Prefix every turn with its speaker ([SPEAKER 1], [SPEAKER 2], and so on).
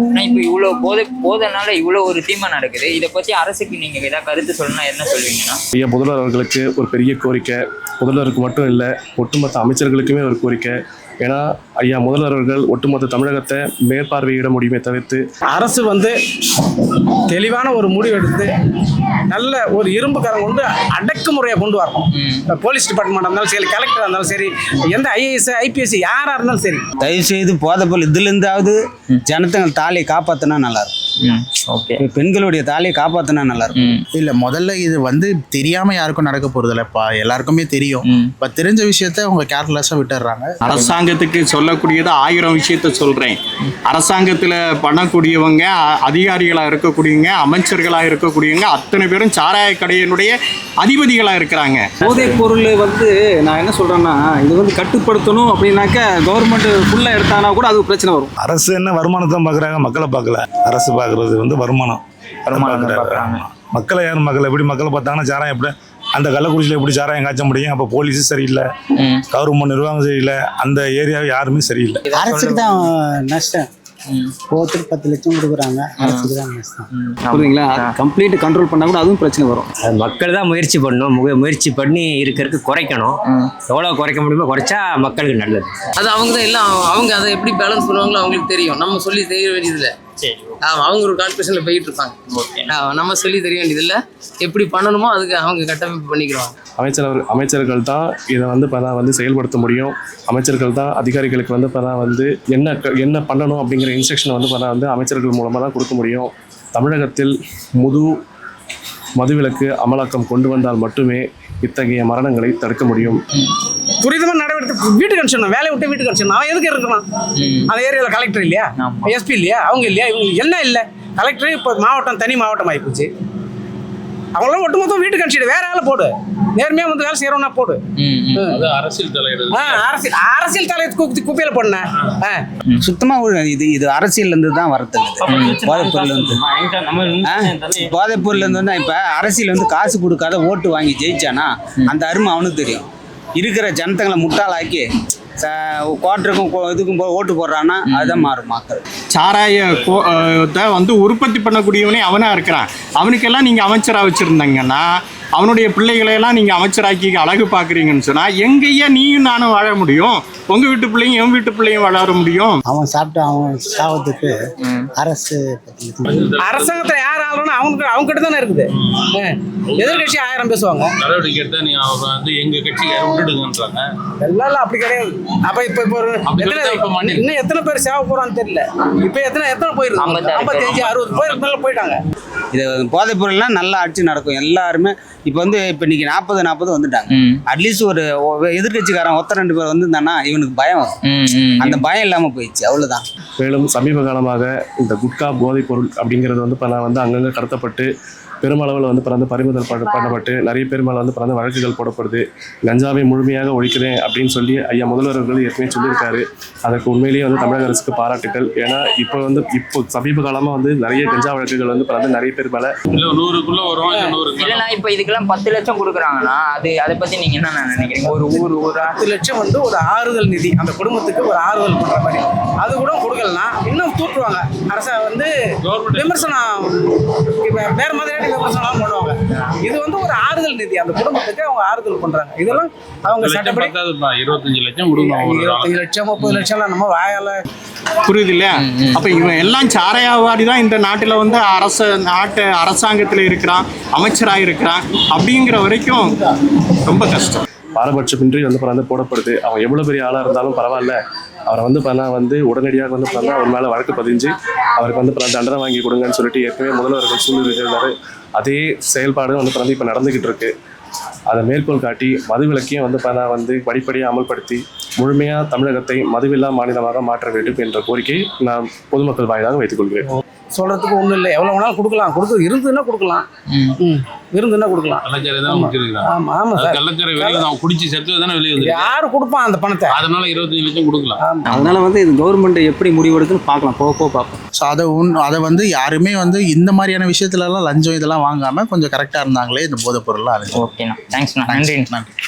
[SPEAKER 1] ஆனா இப்போ இவ்வளோ போதை போதனால இவ்வளோ ஒரு தீமை நடக்குது. இதை பத்தி அரசுக்கு நீங்க ஏதாவது கருத்து சொல்லணும் என்ன சொல்வீங்கன்னா
[SPEAKER 2] ஐயா முதல்வர் அவர்களுக்கு ஒரு பெரிய கோரிக்கை. முதல்வருக்கு மட்டும் இல்லை ஒட்டுமொத்த அமைச்சர்களுக்குமே ஒரு கோரிக்கை. ஏன்னா ஐயா முதல்வர் அவர்கள் ஒட்டுமொத்த தமிழகத்தை மேற்பார்வையிட முடியுமே தவிர்த்து
[SPEAKER 3] அரசு வந்து தெளிவான ஒரு முடிவு எடுத்து நல்ல ஒரு இரும்பு கரம் கொண்டு அடக்குமுறையை கொண்டு வரணும். இப்ப போலீஸ் டிபார்ட்மெண்ட் இருந்தாலும் சரி கலெக்டர் இருந்தாலும் சரி எந்த ஐஏஎஸ் ஐபிஎஸ் யாராக இருந்தாலும் சரி.
[SPEAKER 4] தயவு செய்து போதைப்பொருள் இதுலேருந்தாவது ஜனத்தங்கள் தாலியை காப்பாற்றினா நல்லா இருக்கும்
[SPEAKER 1] ஓகே.
[SPEAKER 4] பெண்களுடைய தாலியை காப்பாற்றினா நல்லா இருக்கும்
[SPEAKER 5] இல்ல முதல்ல இது வந்து தெரியாம யாருக்கும் நடக்க போறது இல்லப்பா எல்லாருக்குமே தெரியும். இப்ப தெரிஞ்ச விஷயத்த அவங்க கேர்லெஸ்ஸா விட்டுறாங்க.
[SPEAKER 6] அரசாங்கத்துக்கு சொல்லக்கூடியது ஆயிரம் விஷயத்த சொல்றேன். அரசாங்கத்துல பண்ணக்கூடியவங்க அ- அதிகாரிகளா இருக்கக்கூடியவங்க அமைச்சர்களா இருக்கக்கூடியவங்க அத்தனை பேரும் சாராய கடையினுடைய அதிபதிகளா இருக்கிறாங்க.
[SPEAKER 7] போதைப் பொருள் வந்து நான் என்ன சொல்றேன்னா இது வந்து கட்டுப்படுத்தணும் அப்படின்னாக்க கவர்மெண்ட் ஃபுல்லா எடுத்தானா கூட அது பிரச்சனை வரும்.
[SPEAKER 8] அரசு என்ன வருமானத்தை பார்க்குறாங்க மக்களை பார்க்கல அரசு பார்க்குறது வந்து வருமானம்.
[SPEAKER 1] வருமானம்.
[SPEAKER 8] மக்களை யார் மக்களை? எப்படி மக்களை பார்த்தாங்கன்னா சாராயம் எப்படி அந்த கள்ளக்குறிச்சியில் எப்படி சாராயம் காய்ச்ச முடியும்? அப்போ போலீஸும் சரியில்லை. கவர்மெண்ட் நிர்வாகம் சரியில்லை. அந்த ஏரியாவை யாருமே சரியில்லை.
[SPEAKER 4] அரசுக்கு தான் நஷ்டம். ஒவ்வொருத்தருக்கு பத்து லட்சம் கொடுக்குறாங்க. அரசுக்கு தான் நஷ்டம்.
[SPEAKER 7] புரியுதுங்களா? கம்ப்ளீட் கண்ட்ரோல் பண்ணா கூட அதுவும் பிரச்சனை வரும்.
[SPEAKER 9] அது மக்கள் தான் முயற்சி பண்ணணும். முயற்சி பண்ணி இருக்கிறதுக்கு குறைக்கணும். எவ்வளோ குறைக்க முடியுமோ குறைச்சா மக்களுக்கு நல்லது.
[SPEAKER 10] அது அவங்க தான் எல்லாம் அவங்க அதை எப்படி பேலன்ஸ் பண்ணுவாங்களோ அவங்களுக்கு தெரியும். நம்ம சொல்லி தெரிய வேண்டியதில்லை.
[SPEAKER 1] சரி
[SPEAKER 10] ஆமா, அவங்க ஒரு கான்ஃபியூஷனில் போயிட்டு இருப்பாங்க நம்ம சொல்லி தெரிய வேண்டியதில்லை. எப்படி பண்ணணுமோ அதுக்கு அவங்க கட்டமைப்பு பண்ணிக்கிறாங்க
[SPEAKER 2] அமைச்சர் அமைச்சர்கள் தான் இதை வந்து இப்போ வந்து செயல்படுத்த முடியும். அமைச்சர்கள் தான் அதிகாரிகளுக்கு வந்து இப்போ வந்து என்ன க- என்ன பண்ணணும் அப்படிங்கிற இன்ஸ்ட்ரக்ஷனை வந்து இப்போ வந்து அமைச்சர்கள் மூலமாக தான் கொடுக்க முடியும். தமிழகத்தில் முது மதுவிலக்கு அமலாக்கம் கொண்டு வந்தால் மட்டுமே இத்தகைய மரணங்களை தடுக்க முடியும்.
[SPEAKER 3] துரிதமாக நடவடிக்கை வீட்டுக்கு அனுப்பிச்சிடணும் வேலையை விட்டு வீட்டுக்கு அனுப்பிச்சிடணும் அவன் எதுக்கு இருக்கிறான்? அந்த ஏரியாவில் கலெக்டர் இல்லையா. எஸ்பி இல்லையா? அவங்க இல்லையா? இவங்க என்ன இல்லை? கலெக்டர் இப்போ மாவட்டம் தனி மாவட்டம் ஆகிப்போச்சு அவங்களாம் ஒட்டுமொத்தம் வீட்டுக்கு அனுப்பிச்சிடு வேற ஆளை போடு. நேர்மையாக வந்து வேலை செய்கிறோன்னா போடு. ஆ, அரசியல் அரசியல் தலையை குப்பி குப்பையில் போடணேன் ஆ.
[SPEAKER 4] சுத்தமாக இது இது அரசியல்லேருந்து தான் வரது. போதைப் பொருள் வந்து போதைப் பொருள் இருந்து வந்து இப்போ அரசியல் வந்து காசு கொடுக்காத ஓட்டு வாங்கி ஜெயிச்சானா அந்த அருமை அவனுக்கு தெரியும். இருக்கிற ஜனத்தங்களை முட்டாளாக்கி ச- குவார்ட்டருக்கும் கொ- இதுக்கும் போ- ஓட்டு போடுறான்னா அதுதான் மாறும் மக்கள்
[SPEAKER 6] சாராய கோ- அஹ் த வந்து உற்பத்தி பண்ணக்கூடியவனே அவனா இருக்கிறான். அவனுக்கெல்லாம் நீங்க அமைச்சரா வச்சிருந்தீங்கன்னா அவனுடைய பிள்ளைகளை எல்லாம் நீங்க அமைச்சராக்கி அழகு பாக்குறீங்கன்னு சொன்னா எங்கய்யா நீயும் நானும் வாழ முடியும். உங்க வீட்டு பிள்ளையும் என் வீட்டு பிள்ளையும் வளர முடியும்.
[SPEAKER 4] அவன் சாப்பிட்டு அவன் சாவத்துக்கு அரசு
[SPEAKER 3] அரசாங்கத்தில் யார் ஆளணும் அவங்க அவங்க கிட்ட தானே இருக்குது. ஆ. எதிர்க்கட்சி ஆயிரம் பேசுவாங்க.
[SPEAKER 11] நடவடிக்கை எடுத்தா நீங்க அவங்க வந்து எங்க கட்சிக்கார விட்டுடுங்கன்றாங்க.
[SPEAKER 3] எல்லாம் எல்லாம் அப்படி கிடையாது. அப்ப இப்ப இப்போ ஒரு எத்தனை இன்னும் எத்தனை பேர் சேவை போறான்னு தெரியல. இப்ப எத்தனை எத்தனை போயிருக்காங்க
[SPEAKER 1] ஐம்பத்தாறு
[SPEAKER 3] ஐம்பத்தஞ்சு அறுபது மேல போயிட்டாங்க.
[SPEAKER 4] இது போதைப் பொருள்லாம் நல்லா ஆட்சி நடக்கும். எல்லாருமே இப்போ வந்து இப்போ இன்னைக்கு நாற்பது நாற்பது வந்துட்டாங்க. அட்லீஸ்ட் ஒரு எதிர்க்கட்சிக்காரன் ஒத்த ரெண்டு பேர் வந்திருந்தானா இவனுக்கு பயம் வரும். அந்த பயம் இல்லாமல் போயிடுச்சு. அவ்வளோதான்
[SPEAKER 2] மேலும் சமீப காலமாக இந்த குட்கா போதைப் பொருள் அப்படிங்கிறது வந்து இப்போ வந்து அங்கங்கே கடத்தப்பட்டு பெருமளவில் வந்து பிறந்து பறிமுதல் பண்ண- பண்ணப்பட்டு நிறைய பேர் மேலே வந்து பிறந்த வழக்குகள் போடப்படுது. கஞ்சாவை முழுமையாக ஒழிக்கிறேன் அப்படின்னு சொல்லி ஐயா முதல்வர் அவர்கள் ஏற்கனவே சொல்லியிருக்காரு. அதற்கு உண்மையிலேயே வந்து தமிழக அரசுக்கு பாராட்டுகள் ஏன்னா இப்போ வந்து இப்போ சமீப காலமாக வந்து நிறைய கஞ்சா வழக்குகள் வந்து பிறந்து நிறைய பேர் மேலே
[SPEAKER 11] இல்ல நூறுக்குள்ள வரும் இல்ல நூறுக்குள்ள
[SPEAKER 1] இல்லைன்னா இப்போ இதுக்கெல்லாம் பத்து லட்சம் கொடுக்குறாங்கன்னா அது அதை பத்தி நீங்க என்ன நினைக்கிறீங்க? ஒரு ஊர் ஊரா
[SPEAKER 3] பத்து லட்சம் வந்து ஒரு ஆறுதல் நிதி. அந்த குடும்பத்துக்கு ஒரு ஆறுதல் பண்ற மாதிரி. அது கூட கொடுக்கலனா இன்னும் தூட்டுவாங்க அரசா வந்து விமர்சனம் இப்ப வேற மாதிரியான விமர்சனம் பண்ணுவாங்க இது வந்து ஒரு ஆறுதல் நிதி. அந்த குடும்பத்துக்கு அவங்க ஆறுதல் பண்றாங்க. இதெல்லாம் அவங்க
[SPEAKER 11] லட்சம்
[SPEAKER 3] சட்டப்படி
[SPEAKER 11] இருபத்தஞ்சு லட்சம்.
[SPEAKER 3] இருபத்தஞ்சு லட்சம் முப்பது லட்சம்லாம் நம்ம வாயால
[SPEAKER 6] புரியுது இல்லையா? அப்ப இவன் எல்லாம் சாரையாவாடி தான் இந்த நாட்டில் வந்து அரச நாட்டு அரசாங்கத்தில் இருக்கிறான் அமைச்சராக இருக்கிறான் அப்படிங்கிற வரைக்கும் ரொம்ப கஷ்டம்.
[SPEAKER 2] பாரபட்சமின்றி வந்து பிறந்து போடப்படுது. அவன் எவ்வளோ பெரிய ஆளாக இருந்தாலும் பரவாயில்ல. அவரை வந்து பண்ணா வந்து உடனடியாக வந்து பிறந்தா அவர் மேலே வழக்கு பதிஞ்சு அவருக்கு வந்து பிறந்த தண்டனை வாங்கி கொடுங்கன்னு சொல்லிட்டு ஏற்கனவே முதல்வர்கள் சூழ்நிலை அதே செயல்பாடு வந்து பிறந்து இப்போ நடந்துக்கிட்டு இருக்கு. அதை மேற்கோள் காட்டி மதுவிலக்கையும் வந்து பார்த்தா வந்து படிப்படியாக அமல்படுத்தி முழுமையாக தமிழகத்தை மதுவில்லா மாநிலமாக மாற்ற வேண்டும் என்ற கோரிக்கை நான் பொதுமக்கள் வாயிலாக வைத்துக்
[SPEAKER 3] சொல்றதுக்கு ஒண்ணும் இல்லை. எவ்வளவு வேணாலும் கொடுக்கலாம். கொடுத்து இருந்ததுன்னா கொடுக்கலாம். ம். இருந்ததுன்னா கொடுக்கலாம்.
[SPEAKER 11] கள்ளச்சாரை தான் விற்கிறாங்க
[SPEAKER 3] ஆமா ஆமா சார்.
[SPEAKER 11] கள்ளச்சாரை வெளியே அவன் குடிச்சு செத்து தானே வெளியே வந்து
[SPEAKER 3] யாரு கொடுப்பான் அந்த பணத்தை?
[SPEAKER 11] அதனால இருபத்தஞ்சு லட்சம் கொடுக்கலாம்.
[SPEAKER 7] அதனால வந்து இது கவர்மெண்ட் எப்படி முடிவெடுக்குன்னு பார்க்கலாம். போக போக பார்ப்போம்.
[SPEAKER 5] ஸோ அதை உன் அதை வந்து யாருமே வந்து இந்த மாதிரியான விஷயத்துலலாம் லஞ்சம் இதெல்லாம் வாங்காம கொஞ்சம் கரெக்டாக இருந்தாங்களே இந்த போதைப் பொருள்லாம்
[SPEAKER 1] ஓகேண்ணா. தேங்க்ஸ்ண்ணா நன்றி
[SPEAKER 5] நன்றி.